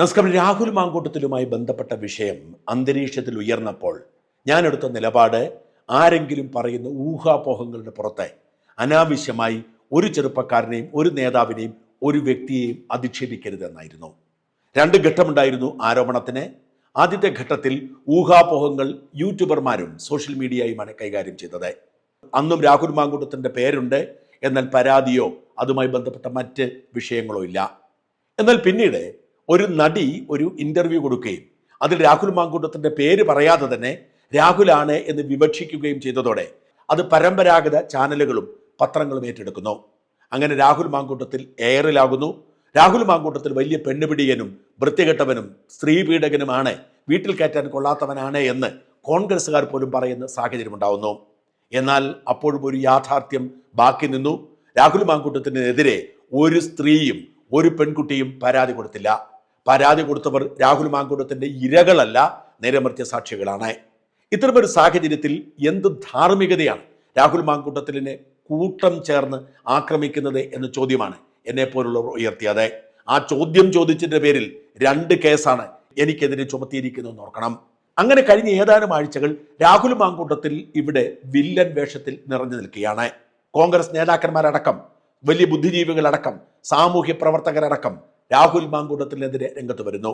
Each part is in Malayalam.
നമസ്കാരം. രാഹുൽ മാങ്കൂട്ടത്തിലുമായി ബന്ധപ്പെട്ട വിഷയം അന്തരീക്ഷത്തിൽ ഉയർന്നപ്പോൾ ഞാനെടുത്ത നിലപാട് ആരെങ്കിലും പറയുന്ന ഊഹാപോഹങ്ങളുടെ പുറത്തെ അനാവശ്യമായി ഒരു ചെറുപ്പക്കാരനെയും ഒരു നേതാവിനെയും ഒരു വ്യക്തിയെയും അധിക്ഷേപിക്കരുതെന്നായിരുന്നു രണ്ട് ഘട്ടമുണ്ടായിരുന്നു ആരോപണത്തിന്. ആദ്യത്തെ ഘട്ടത്തിൽ ഊഹാപോഹങ്ങൾ യൂട്യൂബർമാരും സോഷ്യൽ മീഡിയയുമാണ് കൈകാര്യം ചെയ്തത്. അന്നും രാഹുൽ മാങ്കൂട്ടത്തിന്റെ പേരുണ്ട്. എന്നാൽ പരാതിയോ അതുമായി ബന്ധപ്പെട്ട മറ്റ് വിഷയങ്ങളോ ഇല്ല. എന്നാൽ പിന്നീട് ഒരു നടി ഒരു ഇന്റർവ്യൂ കൊടുക്കുകയും അതിൽ രാഹുൽ മാങ്കൂട്ടത്തിന്റെ പേര് പറയാതെ തന്നെ രാഹുലാണ് എന്ന് വിവക്ഷിക്കുകയും ചെയ്തതോടെ അത് പരമ്പരാഗത ചാനലുകളും പത്രങ്ങളും ഏറ്റെടുക്കുന്നു. അങ്ങനെ രാഹുൽ മാങ്കൂട്ടത്തിൽ എയറിലാകുന്നു രാഹുൽ മാങ്കൂട്ടത്തിൽ വലിയ പെണ്ണുപിടിയനും വൃത്തികെട്ടവനും സ്ത്രീപീഡകനുമാണ് വീട്ടിൽ കയറ്റാൻ കൊള്ളാത്തവനാണ് എന്ന് കോൺഗ്രസ്സുകാർ പോലും പറയുന്ന സാഹചര്യം ഉണ്ടാവുന്നു എന്നാൽ അപ്പോഴും ഒരു യാഥാർത്ഥ്യം ബാക്കി നിന്നു. രാഹുൽ മാങ്കൂട്ടത്തിനെതിരെ ഒരു സ്ത്രീയും ഒരു പെൺകുട്ടിയും പരാതി കൊടുത്തില്ല. പരാതി കൊടുത്തവർ രാഹുൽ മാങ്കൂട്ടത്തിന്റെ ഇരകളല്ല നേരമർത്തിയ സാക്ഷികളാണ്. ഇത്തരമൊരു സാഹചര്യത്തിൽ എന്ത് ധാർമ്മികതയാണ് രാഹുൽ മാങ്കൂട്ടത്തിലിനെ കൂട്ടം ചേർന്ന് ആക്രമിക്കുന്നത് എന്ന ചോദ്യമാണ് എന്നെ പോലുള്ളവർ ഉയർത്തിയത്. ആ ചോദ്യം ചോദിച്ചതിന്റെ പേരിൽ രണ്ട് കേസാണ് എനിക്കെതിരെ ചുമത്തിയിരിക്കുന്നത് ഓർക്കണം. അങ്ങനെ കഴിഞ്ഞ ഏതാനും ആഴ്ചകൾ രാഹുൽ മാങ്കൂട്ടത്തിൽ ഇവിടെ വില്ലൻ വേഷത്തിൽ നിറഞ്ഞു നിൽക്കുകയാണ്. കോൺഗ്രസ് നേതാക്കന്മാരടക്കം വലിയ ബുദ്ധിജീവികളടക്കം സാമൂഹ്യ പ്രവർത്തകരടക്കം രാഹുൽ മാങ്കൂട്ടത്തിനെതിരെ രംഗത്ത് വരുന്നു.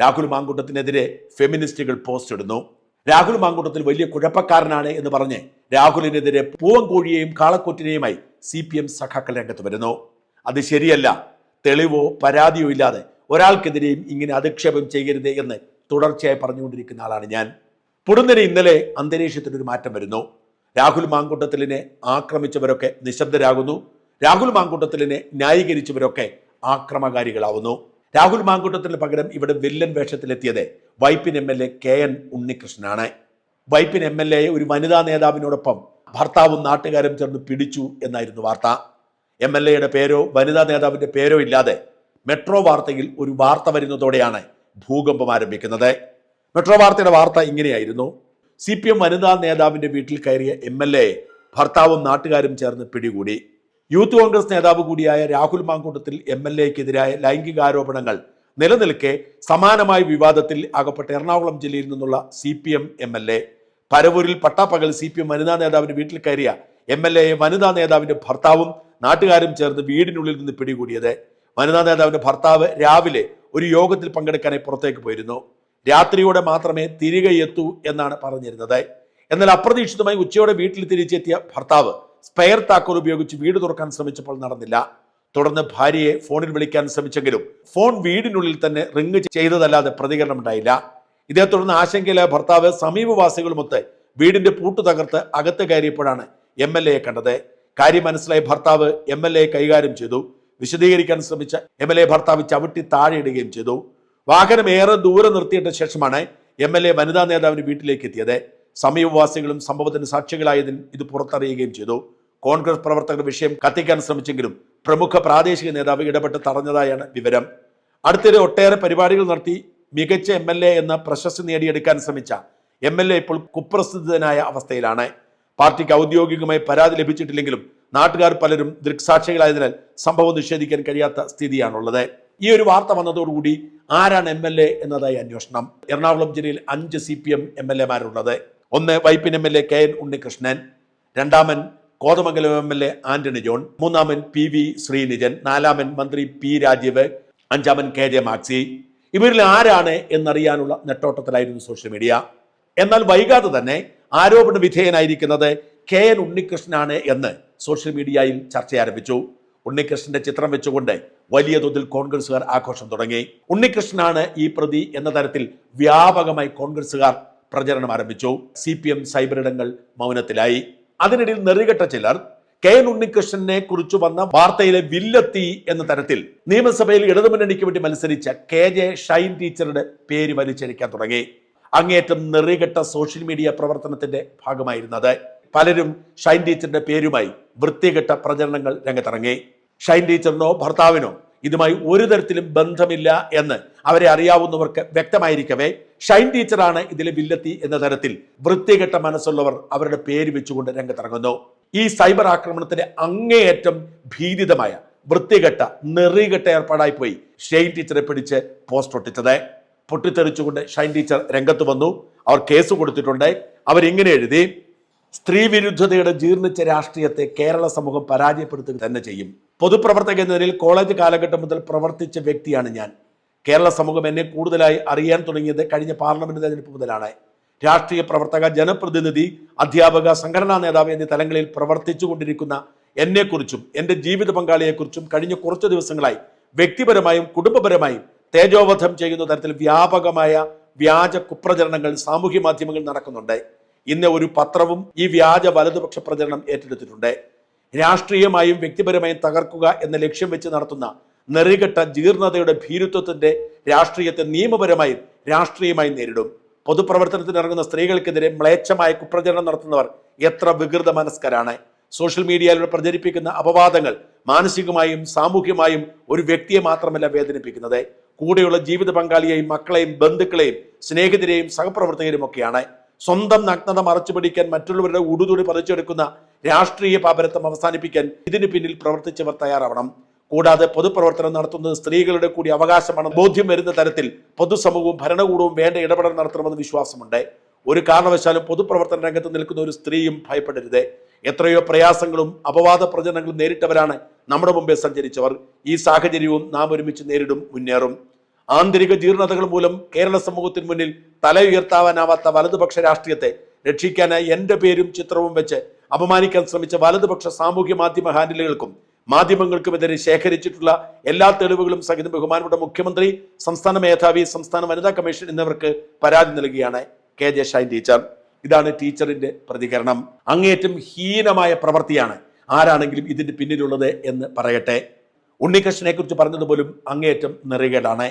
രാഹുൽ മാങ്കൂട്ടത്തിനെതിരെ ഫെമിനിസ്റ്റുകൾ പോസ്റ്റ് ഇടുന്നു. രാഹുൽ മാങ്കൂട്ടത്തിൽ വലിയ കുഴപ്പക്കാരനാണ് എന്ന് പറഞ്ഞ് രാഹുലിനെതിരെ പൂവൻകോഴിയെയും കാളക്കൂറ്റിനെയുമായി സി പി എം സഖാക്കൾ രംഗത്ത് വരുന്നു. അത് ശരിയല്ല. തെളിവോ പരാതിയോ ഇല്ലാതെ ഒരാൾക്കെതിരെയും ഇങ്ങനെ അധിക്ഷേപം ചെയ്യരുത് എന്ന് തുടർച്ചയായി പറഞ്ഞുകൊണ്ടിരിക്കുന്ന ആളാണ് ഞാൻ. പൊടുന്നനെ ഇന്നലെ അന്തരീക്ഷത്തിനൊരു മാറ്റം വരുന്നു. രാഹുൽ മാങ്കൂട്ടത്തിലിനെ ആക്രമിച്ചവരൊക്കെ നിശബ്ദരാകുന്നു. രാഹുൽ മാങ്കൂട്ടത്തിലിനെ ന്യായീകരിച്ചവരൊക്കെ ആക്രമകാരികളാവുന്നു. രാഹുൽ മാങ്കൂട്ടത്തിന് പകരം ഇവിടെ villain വേഷത്തിലെത്തിയത് Vypin M L A K N ഉണ്ണികൃഷ്ണനാണ്. Vypin M L എയെ ഒരു വനിതാ നേതാവിനോടൊപ്പം ഭർത്താവും നാട്ടുകാരും ചേർന്ന് പിടിച്ചു എന്നായിരുന്നു വാർത്ത. എം എൽ എയുടെ പേരോ വനിതാ നേതാവിന്റെ പേരോ ഇല്ലാതെ മെട്രോ വാർത്തയിൽ ഒരു വാർത്ത വരുന്നതോടെയാണ് ഭൂകമ്പം ആരംഭിക്കുന്നത്. മെട്രോ വാർത്തയുടെ വാർത്ത ഇങ്ങനെയായിരുന്നു. സി പി എം വനിതാ നേതാവിന്റെ വീട്ടിൽ കയറിയ എം എൽ എ ഭർത്താവും നാട്ടുകാരും ചേർന്ന് പിടികൂടി. യൂത്ത് കോൺഗ്രസ് നേതാവ് കൂടിയായ രാഹുൽ മാങ്കൂട്ടത്തിൽ എം എൽ എക്കെതിരായ ലൈംഗികാരോപണങ്ങൾ നിലനിൽക്കെ സമാനമായ വിവാദത്തിൽ അകപ്പെട്ട എറണാകുളം ജില്ലയിൽ നിന്നുള്ള C P M M L A. പരവൂരിൽ പട്ടാപ്പകൽ സി പി എം വനിതാ നേതാവിന്റെ വീട്ടിൽ കയറിയ എം എൽ എയെ വനിതാ നേതാവിന്റെ ഭർത്താവും നാട്ടുകാരും ചേർന്ന് വീടിനുള്ളിൽ നിന്ന് പിടികൂടിയത്. വനിതാ നേതാവിന്റെ ഭർത്താവ് രാവിലെ ഒരു യോഗത്തിൽ പങ്കെടുക്കാനായി പുറത്തേക്ക് പോയിരുന്നു. രാത്രിയോടെ മാത്രമേ തിരികെ എത്തൂ എന്നാണ് പറഞ്ഞിരുന്നത്. എന്നാൽ അപ്രതീക്ഷിതമായി ഉച്ചയോടെ വീട്ടിൽ തിരിച്ചെത്തിയ ഭർത്താവ് സ്പെയർ താക്കോൽ ഉപയോഗിച്ച് വീട് തുറക്കാൻ ശ്രമിച്ചപ്പോൾ നടന്നില്ല. തുടർന്ന് ഭാര്യയെ ഫോണിൽ വിളിക്കാൻ ശ്രമിച്ചെങ്കിലും ഫോൺ വീടിനുള്ളിൽ തന്നെ റിങ് ചെയ്തതല്ലാതെ പ്രതികരണം ഉണ്ടായില്ല. ഇതേ തുടർന്ന് ആശങ്കയിലായ ഭർത്താവ് സമീപവാസികളുമൊത്ത് വീടിന്റെ പൂട്ട് തകർത്ത് അകത്ത് കയറിയപ്പോഴാണ് എം എൽ എയെ കണ്ടത്. കാര്യം മനസ്സിലായി ഭർത്താവ് എം എൽ എ കൈകാര്യം ചെയ്തു. വിശദീകരിക്കാൻ ശ്രമിച്ച എം എൽ എ ഭർത്താവ് ചവിട്ടി താഴെയിടുകയും ചെയ്തു. വാഹനം ഏറെ ദൂരെ നിർത്തിയിട്ട ശേഷമാണ് എം എൽ എ വനിതാ നേതാവിന് വീട്ടിലേക്ക് എത്തിയത്. സമീപവാസികളും സംഭവത്തിന് സാക്ഷികളായതിൽ ഇത് പുറത്തറിയുകയും ചെയ്തു. കോൺഗ്രസ് പ്രവർത്തകർ വിഷയം കത്തിക്കാൻ ശ്രമിച്ചെങ്കിലും പ്രമുഖ പ്രാദേശിക നേതാവ് ഇടപെട്ട് തടഞ്ഞതായാണ് വിവരം. അടുത്തിടെ ഒട്ടേറെ പരിപാടികൾ നടത്തി മികച്ച എം എൽ എ എന്ന പ്രശസ്തി നേടിയെടുക്കാൻ ശ്രമിച്ച എം എൽ എ ഇപ്പോൾ കുപ്രസിദ്ധനായ അവസ്ഥയിലാണ്. പാർട്ടിക്ക് ഔദ്യോഗികമായി പരാതി ലഭിച്ചിട്ടില്ലെങ്കിലും നാട്ടുകാർ പലരും ദൃക്സാക്ഷികളായതിനാൽ സംഭവം നിഷേധിക്കാൻ കഴിയാത്ത സ്ഥിതിയാണുള്ളത്. ഈ ഒരു വാർത്ത വന്നതോടുകൂടി ആരാണ് എം എൽ എ എന്നതായി അന്വേഷണം. എറണാകുളം ജില്ലയിൽ അഞ്ച് C P M M L എമാരുള്ളത് ഒന്ന് Vypin M L A K N Unnikrishnan രണ്ടാമൻ Kothamangalam M L A Antony John മൂന്നാമൻ പി വി ശ്രീനിജൻ നാലാമൻ മന്ത്രി പി രാജീവ് അഞ്ചാമൻ കെ ജെ മാക്സി. ഇവരിൽ ആരാണ് എന്നറിയാനുള്ള നെട്ടോട്ടത്തിലായിരുന്നു സോഷ്യൽ മീഡിയ എന്നാൽ വൈകാതെ തന്നെ ആരോപണ വിധേയനായിരിക്കുന്നത് കെ എൻ ഉണ്ണികൃഷ്ണനാണ് എന്ന് സോഷ്യൽ മീഡിയയിൽ ചർച്ച ആരംഭിച്ചു. ഉണ്ണികൃഷ്ണന്റെ ചിത്രം വെച്ചുകൊണ്ട് വലിയ തോതിൽ കോൺഗ്രസുകാർ ആഘോഷം തുടങ്ങി. ഉണ്ണികൃഷ്ണനാണ് ഈ പ്രതി എന്ന തരത്തിൽ വ്യാപകമായി കോൺഗ്രസുകാർ പ്രചരണം ആരംഭിച്ചു. സി സൈബറിടങ്ങൾ മൗനത്തിലായി. അതിനിടയിൽ നെറികെട്ട ചിലർ കെ എൻ ഉണ്ണികൃഷ്ണനെ കുറിച്ച് വന്ന വാർത്തയിലെ വില്ലെത്തി എന്ന തരത്തിൽ നിയമസഭയിൽ ഇടതുമുന്നണിക്ക് വേണ്ടി മത്സരിച്ച കെ ജെ ഷൈൻ ടീച്ചറുടെ പേര് വലിച്ചരിക്കാൻ തുടങ്ങി. അങ്ങേറ്റം നെറികെട്ട സോഷ്യൽ മീഡിയ പ്രവർത്തനത്തിന്റെ ഭാഗമായിരുന്നത് പലരും ഷൈൻ ടീച്ചറിന്റെ പേരുമായി വൃത്തികെട്ട പ്രചരണങ്ങൾ രംഗത്തിറങ്ങി. ഷൈൻ ടീച്ചറിനോ ഭർത്താവിനോ ഇതുമായി ഒരു തരത്തിലും ബന്ധമില്ല എന്ന് അവരെ അറിയാവുന്നവർക്ക് വ്യക്തമായിരിക്കവേ ഷൈൻ ടീച്ചറാണ് ഇതിലെ വില്ലത്തി എന്ന തരത്തിൽ വൃത്തികെട്ട മനസ്സുള്ളവർ അവരുടെ പേര് വെച്ചുകൊണ്ട് രംഗത്തിറങ്ങുന്നു. ഈ സൈബർ ആക്രമണത്തിന്റെ അങ്ങേയറ്റം ഭീതിതമായ വൃത്തികെട്ട നെറികെട്ട ഏർപ്പാടായി പോയി ഷൈൻ ടീച്ചറെ പിടിച്ച് പോസ്റ്റ് ഒട്ടിച്ചത്. പൊട്ടിത്തെറിച്ചുകൊണ്ട് ഷൈൻ ടീച്ചർ രംഗത്ത് വന്നു. അവർ കേസ് കൊടുത്തിട്ടുണ്ട്. അവരിങ്ങനെ എഴുതി? സ്ത്രീ വിരുദ്ധതയുടെ ജീർണിച്ച രാഷ്ട്രീയത്തെ കേരള സമൂഹം പരാജയപ്പെടുത്തുക തന്നെ ചെയ്യും. പൊതുപ്രവർത്തക എന്നതിൽ കോളേജ് കാലഘട്ടം മുതൽ പ്രവർത്തിച്ച വ്യക്തിയാണ് ഞാൻ. കേരള സമൂഹം എന്നെ കൂടുതലായി അറിയാൻ തുടങ്ങിയത് കഴിഞ്ഞ പാർലമെന്റ് തെരഞ്ഞെടുപ്പ് മുതലാണ്. രാഷ്ട്രീയ പ്രവർത്തക ജനപ്രതിനിധി അധ്യാപക സംഘടനാ നേതാവ് എന്നീ തലങ്ങളിൽ പ്രവർത്തിച്ചു കൊണ്ടിരിക്കുന്ന എന്നെക്കുറിച്ചും എന്റെ ജീവിത പങ്കാളിയെക്കുറിച്ചും കഴിഞ്ഞ കുറച്ച് ദിവസങ്ങളായി വ്യക്തിപരമായും കുടുംബപരമായും തേജോവധം ചെയ്യുന്ന തരത്തിൽ വ്യാപകമായ വ്യാജ കുപ്രചരണങ്ങൾ സാമൂഹ്യ മാധ്യമങ്ങളിൽ നടക്കുന്നുണ്ട്. ഇന്ന് ഒരു പത്രവും ഈ വ്യാജ വലതുപക്ഷ പ്രചരണം ഏറ്റെടുത്തിട്ടുണ്ട്. രാഷ്ട്രീയമായും വ്യക്തിപരമായും തകർക്കുക എന്ന ലക്ഷ്യം വെച്ച് നടത്തുന്ന നെറികെട്ട ജീർണതയുടെ ഭീരുത്വത്തിന്റെ രാഷ്ട്രീയത്തെ നിയമപരമായി രാഷ്ട്രീയമായി നേരിടും. പൊതുപ്രവർത്തനത്തിന് ഇറങ്ങുന്ന സ്ത്രീകൾക്കെതിരെ മ്ലേച്ഛമായ കുപ്രചരണം നടത്തുന്നവർ എത്ര വികൃത മനസ്കരാണ്. സോഷ്യൽ മീഡിയയിലൂടെ പ്രചരിപ്പിക്കുന്ന അപവാദങ്ങൾ മാനസികമായും സാമൂഹ്യമായും ഒരു വ്യക്തിയെ മാത്രമല്ല വേദനിപ്പിക്കുന്നത്. കൂടെയുള്ള ജീവിത പങ്കാളിയെയും മക്കളെയും ബന്ധുക്കളെയും സ്നേഹിതരെയും സഹപ്രവർത്തകരും ഒക്കെയാണ്. സ്വന്തം നഗ്നത മറച്ചു പിടിക്കാൻ മറ്റുള്ളവരുടെ ഉടുതുടി പറിച്ചെടുക്കുന്ന രാഷ്ട്രീയ പാപരത്വം അവസാനിപ്പിക്കാൻ ഇതിനു പിന്നിൽ പ്രവർത്തിച്ചവർ തയ്യാറാവണം. കൂടാതെ പൊതുപ്രവർത്തനം നടത്തുന്നത് സ്ത്രീകളുടെ കൂടി അവകാശമാണ്. ബോധ്യം വരുന്ന തരത്തിൽ പൊതുസമൂഹവും ഭരണകൂടവും വേണ്ട ഇടപെടൽ നടത്തണമെന്ന് വിശ്വാസമുണ്ട്. ഒരു കാരണവശാലും പൊതുപ്രവർത്തന രംഗത്ത് നിൽക്കുന്ന ഒരു സ്ത്രീയും ഭയപ്പെടരുത്. എത്രയോ പ്രയാസങ്ങളും അപവാദ പ്രചരണങ്ങളും നേരിട്ടവരാണ് നമ്മുടെ മുമ്പേ സഞ്ചരിച്ചവർ. ഈ സാഹചര്യവും നാം ഒരുമിച്ച് നേരിടും മുന്നേറും. ആന്തരിക ജീർണതകൾ മൂലം കേരള സമൂഹത്തിന് മുന്നിൽ തല ഉയർത്താവാനാവാത്ത വലതുപക്ഷ രാഷ്ട്രീയത്തെ രക്ഷിക്കാനായി എന്റെ പേരും ചിത്രവും വെച്ച് അപമാനിക്കാൻ ശ്രമിച്ച വലതുപക്ഷ സാമൂഹ്യ മാധ്യമ ഹാൻഡിലുകൾക്കും മാധ്യമങ്ങൾക്കുമെതിരെ ശേഖരിച്ചിട്ടുള്ള എല്ലാ തെളിവുകളും സഹിതം ബഹുമാനപ്പെട്ട മുഖ്യമന്ത്രി സംസ്ഥാന മേധാവി സംസ്ഥാന വനിതാ കമ്മീഷൻ എന്നിവർക്ക് പരാതി നൽകുകയാണ് കെ ജെ ഷൈൻ ടീച്ചർ. ഇതാണ് ടീച്ചറിന്റെ പ്രതികരണം. അങ്ങേറ്റം ഹീനമായ പ്രവൃത്തിയാണ് ആരാണെങ്കിലും ഇതിന്റെ പിന്നിലുള്ളത് എന്ന് പറയട്ടെ. ഉണ്ണികൃഷ്ണനെ കുറിച്ച് പറഞ്ഞതുപോലും അങ്ങേയറ്റം നെറികേടാണ്.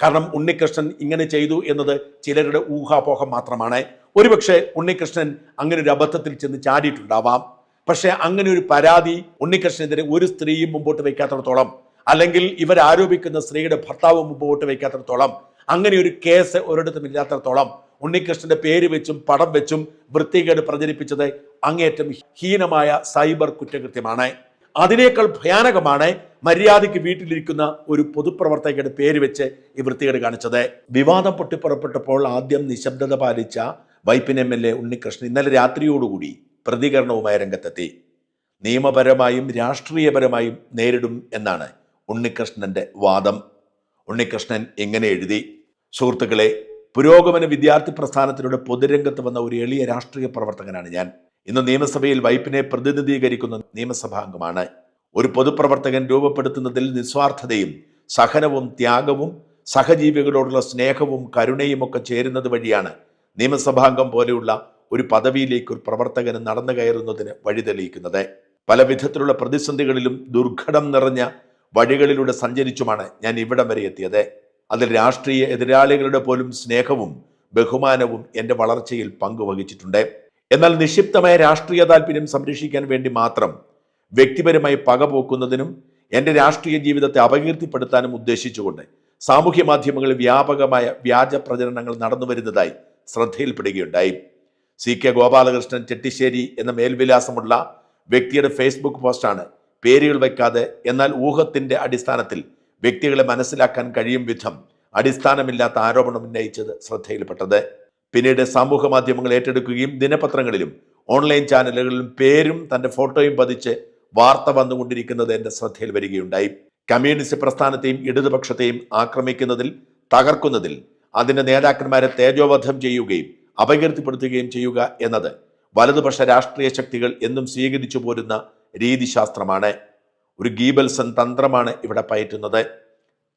കാരണം ഉണ്ണികൃഷ്ണൻ ഇങ്ങനെ ചെയ്തു എന്നത് ചിലരുടെ ഊഹാപോഹം മാത്രമാണ്. ഒരുപക്ഷെ ഉണ്ണികൃഷ്ണൻ അങ്ങനെ ഒരു അബദ്ധത്തിൽ ചെന്ന് ചാടിയിട്ടുണ്ടാവാം. പക്ഷെ അങ്ങനെ ഒരു പരാതി ഉണ്ണികൃഷ്ണനെതിരെ ഒരു സ്ത്രീയും മുമ്പോട്ട് വയ്ക്കാത്തിടത്തോളം അല്ലെങ്കിൽ ഇവർ ആരോപിക്കുന്ന സ്ത്രീയുടെ ഭർത്താവ് മുമ്പോട്ട് വയ്ക്കാത്തിടത്തോളം അങ്ങനെ ഒരു കേസ് ഒരിടത്തും ഇല്ലാത്തിടത്തോളം ഉണ്ണികൃഷ്ണന്റെ പേര് വെച്ചും പടം വെച്ചും വൃത്തികേട് പ്രചരിപ്പിച്ചത് അങ്ങേറ്റം ഹീനമായ സൈബർ കുറ്റകൃത്യമാണ്. അതിനേക്കാൾ ഭയാനകമാണ് മര്യാദയ്ക്ക് വീട്ടിലിരിക്കുന്ന ഒരു പൊതുപ്രവർത്തകയുടെ പേര് വെച്ച് ഈ വൃത്തികേട് കാണിച്ചത്. വിവാദം പൊട്ടിപ്പുറപ്പെട്ടപ്പോൾ ആദ്യം നിശബ്ദത പാലിച്ച Vypin M L A Unnikrishnan ഇന്നലെ രാത്രിയോടുകൂടി പ്രതികരണവുമായി രംഗത്തെത്തി. നിയമപരമായും രാഷ്ട്രീയപരമായും നേരിടും എന്നാണ് ഉണ്ണികൃഷ്ണന്റെ വാദം. ഉണ്ണികൃഷ്ണൻ എങ്ങനെ എഴുതി സുഹൃത്തുക്കളെ പുരോഗമന വിദ്യാർത്ഥി പ്രസ്ഥാനത്തിലൂടെ പൊതുരംഗത്ത് വന്ന ഒരു എളിയ രാഷ്ട്രീയ പ്രവർത്തകനാണ് ഞാൻ. ഇന്ന് നിയമസഭയിൽ വൈപ്പിനെ പ്രതിനിധീകരിക്കുന്ന നിയമസഭാംഗമാണ് ഒരു പൊതുപ്രവർത്തകൻ രൂപപ്പെടുത്തുന്നതിൽ നിസ്വാർത്ഥതയും സഹനവും ത്യാഗവും സഹജീവികളോടുള്ള സ്നേഹവും കരുണയും ഒക്കെ ചേരുന്നത് വഴിയാണ് നിയമസഭാംഗം പോലെയുള്ള ഒരു പദവിയിലേക്ക് ഒരു പ്രവർത്തകന് നടന്നു കയറുന്നതിന് വഴിതെളിയിക്കുന്നത് പല വിധത്തിലുള്ള പ്രതിസന്ധികളിലും ദുർഘടം നിറഞ്ഞ വഴികളിലൂടെ സഞ്ചരിച്ചുമാണ് ഞാൻ ഇവിടം വരെ എത്തിയത്. അതിൽ രാഷ്ട്രീയ എതിരാളികളുടെ പോലും സ്നേഹവും ബഹുമാനവും എന്റെ വളർച്ചയിൽ പങ്കുവഹിച്ചിട്ടുണ്ട്. എന്നാൽ നിക്ഷിപ്തമായ രാഷ്ട്രീയ താല്പര്യം സംരക്ഷിക്കാൻ വേണ്ടി മാത്രം വ്യക്തിപരമായി പകപോക്കുന്നതിനും എന്റെ രാഷ്ട്രീയ ജീവിതത്തെ അപകീർത്തിപ്പെടുത്താനും ഉദ്ദേശിച്ചുകൊണ്ട് സാമൂഹ്യ മാധ്യമങ്ങളിൽ വ്യാപകമായ വ്യാജ പ്രചരണങ്ങൾ നടന്നു വരുന്നതായി ശ്രദ്ധയിൽപ്പെടുകയുണ്ടായി. സി കെ ഗോപാലകൃഷ്ണൻ ചെട്ടിശ്ശേരി എന്ന മേൽവിലാസമുള്ള വ്യക്തിയുടെ ഫേസ്ബുക്ക് പോസ്റ്റാണ് പേരുകൾ വയ്ക്കാതെ എന്നാൽ ഊഹത്തിന്റെ അടിസ്ഥാനത്തിൽ വ്യക്തികളെ മനസ്സിലാക്കാൻ കഴിയും വിധം അടിസ്ഥാനമില്ലാത്ത ആരോപണം ഉന്നയിച്ചത് ശ്രദ്ധയിൽപ്പെട്ടത്. പിന്നീട് സമൂഹ മാധ്യമങ്ങൾ ഏറ്റെടുക്കുകയും ദിനപത്രങ്ങളിലും ഓൺലൈൻ ചാനലുകളിലും പേരും തന്റെ ഫോട്ടോയും പതിച്ച് വാർത്ത വന്നുകൊണ്ടിരിക്കുന്നത് എന്റെ ശ്രദ്ധയിൽ വരികയുണ്ടായി. കമ്മ്യൂണിസ്റ്റ് പ്രസ്ഥാനത്തെയും ഇടതുപക്ഷത്തെയും ആക്രമിക്കുന്നതിൽ തകർക്കുന്നതിൽ അതിന്റെ നേതാക്കന്മാരെ തേജോവധം ചെയ്യുകയും അപകീർത്തിപ്പെടുത്തുകയും ചെയ്യുക എന്നത് വലതുപക്ഷ രാഷ്ട്രീയ ശക്തികൾ എന്നും സ്വീകരിച്ചു പോരുന്ന രീതിശാസ്ത്രമാണ്. ഒരു ഗീബൽസൺ തന്ത്രമാണ് ഇവിടെ പയറ്റുന്നത്.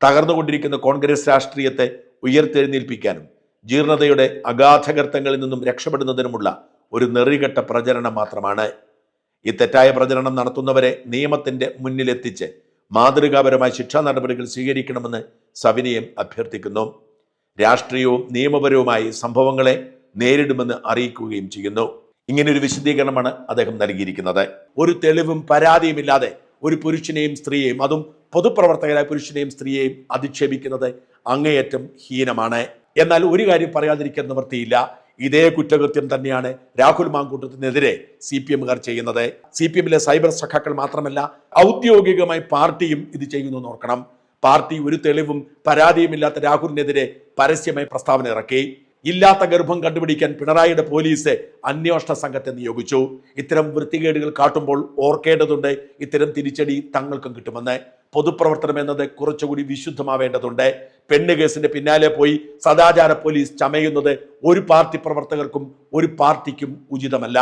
തകർന്നുകൊണ്ടിരിക്കുന്ന കോൺഗ്രസ് രാഷ്ട്രീയത്തെ ഉയർത്തെഴുന്നേൽപ്പിക്കാനും ജീർണതയുടെ അഗാധകർത്തങ്ങളിൽ നിന്നും രക്ഷപ്പെടുന്നതിനുമുള്ള ഒരു നെറികെട്ട പ്രചരണം മാത്രമാണ്. ഈ തെറ്റായ പ്രചരണം നടത്തുന്നവരെ നിയമത്തിന്റെ മുന്നിലെത്തിച്ച് മാതൃകാപരമായ ശിക്ഷാ നടപടികൾ സ്വീകരിക്കണമെന്ന് സവിനയം അഭ്യർത്ഥിക്കുന്നു. രാഷ്ട്രീയവും നിയമപരവുമായി സംഭവങ്ങളെ നേരിടുമെന്ന് അറിയിക്കുകയും ചെയ്യുന്നു. ഇങ്ങനെ ഒരു വിശദീകരണമാണ് അദ്ദേഹം നൽകിയിരിക്കുന്നത്. ഒരു തെളിവും പരാതിയുമില്ലാതെ ഒരു പുരുഷനെയും സ്ത്രീയെയും അതും പൊതുപ്രവർത്തകരായ പുരുഷനെയും സ്ത്രീയെയും അധിക്ഷേപിക്കുന്നത് അങ്ങേയറ്റം ഹീനമാണ്. എന്നാൽ ഒരു കാര്യം പറയാതിരിക്കാൻ നിവൃത്തിയില്ല. ഇതേ കുറ്റകൃത്യം തന്നെയാണ് രാഹുൽ മാങ്കൂട്ടത്തിനെതിരെ സി പി എമ്മുകാർ ചെയ്യുന്നത്. സി പി എമ്മിലെ സൈബർ സഖാക്കൾ മാത്രമല്ല ഔദ്യോഗികമായി പാർട്ടിയും ഇത് ചെയ്യുന്നു നോക്കണം പാർട്ടി ഒരു തെളിവും പരാതിയുമില്ലാത്ത രാഹുലിനെതിരെ പരസ്യമായി പ്രസ്താവന ഇറക്കി. ഇല്ലാത്ത ഗർഭം കണ്ടുപിടിക്കാൻ പിണറായിയുടെ പോലീസ് അന്വേഷണ സംഘത്തെ നിയോഗിച്ചു. ഇത്തരം വൃത്തികേടുകൾ കാട്ടുമ്പോൾ ഓർക്കേണ്ടതുണ്ട് ഇത്തരം തിരിച്ചടി തങ്ങൾക്കും കിട്ടുമെന്ന്. പൊതുപ്രവർത്തനം എന്നത് കുറച്ചുകൂടി വിശുദ്ധമാവേണ്ടതുണ്ട്. പെണ്ണ് കേസിന്റെ പിന്നാലെ പോയി സദാചാര പോലീസ് ചമയുന്നത് ഒരു പാർട്ടി പ്രവർത്തകർക്കും ഒരു പാർട്ടിക്കും ഉചിതമല്ല.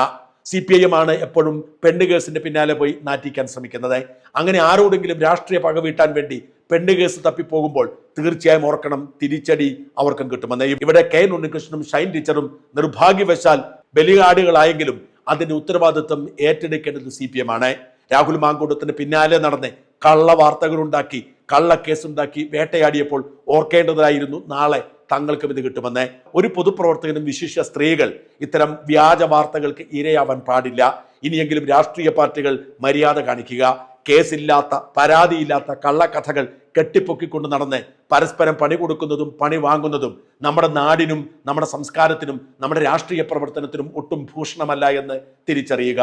സി പി ഐ ആണ് എപ്പോഴും പെണ്ണ് കേസിന്റെ പിന്നാലെ പോയി നാറ്റിക്കാൻ ശ്രമിക്കുന്നത്. അങ്ങനെ ആരോടെങ്കിലും രാഷ്ട്രീയ പകവീട്ടാൻ വേണ്ടി പെണ്ണ് കേസ് തപ്പിപ്പോകുമ്പോൾ തീർച്ചയായും ഓർക്കണം തിരിച്ചടി അവർക്കും കിട്ടുമെന്ന് ഇവിടെ കെ എൻ ഉണ്ണികൃഷ്ണനും ഷൈൻ ടീച്ചറും നിർഭാഗ്യവശാൽ ബലികാടുകളായെങ്കിലും അതിന്റെ ഉത്തരവാദിത്വം ഏറ്റെടുക്കേണ്ടത് സി പി എം ആണ്. രാഹുൽ മാങ്കൂട്ടത്തിന് പിന്നാലെ നടന്ന് കള്ള വാർത്തകൾ ഉണ്ടാക്കി കള്ള കേസുണ്ടാക്കി വേട്ടയാടിയപ്പോൾ ഓർക്കേണ്ടതായിരുന്നു നാളെ തങ്ങൾക്കും ഇത് കിട്ടുമെന്ന്. ഒരു പൊതുപ്രവർത്തകനും വിശിഷ്യ സ്ത്രീകൾ ഇത്തരം വ്യാജ വാർത്തകൾക്ക് ഇരയാവാൻ പാടില്ല. ഇനിയെങ്കിലും രാഷ്ട്രീയ പാർട്ടികൾ മര്യാദ കാണിക്കുക. കേസില്ലാത്ത പരാതിയില്ലാത്ത കള്ളക്കഥകൾ കെട്ടിപ്പൊക്കിക്കൊണ്ട് നടന്ന് പരസ്പരം പണി കൊടുക്കുന്നതും പണി വാങ്ങുന്നതും നമ്മുടെ നാടിനും നമ്മുടെ സംസ്കാരത്തിനും നമ്മുടെ രാഷ്ട്രീയ പ്രവർത്തനത്തിനും ഒട്ടും ഭൂഷണമല്ല എന്ന് തിരിച്ചറിയുക.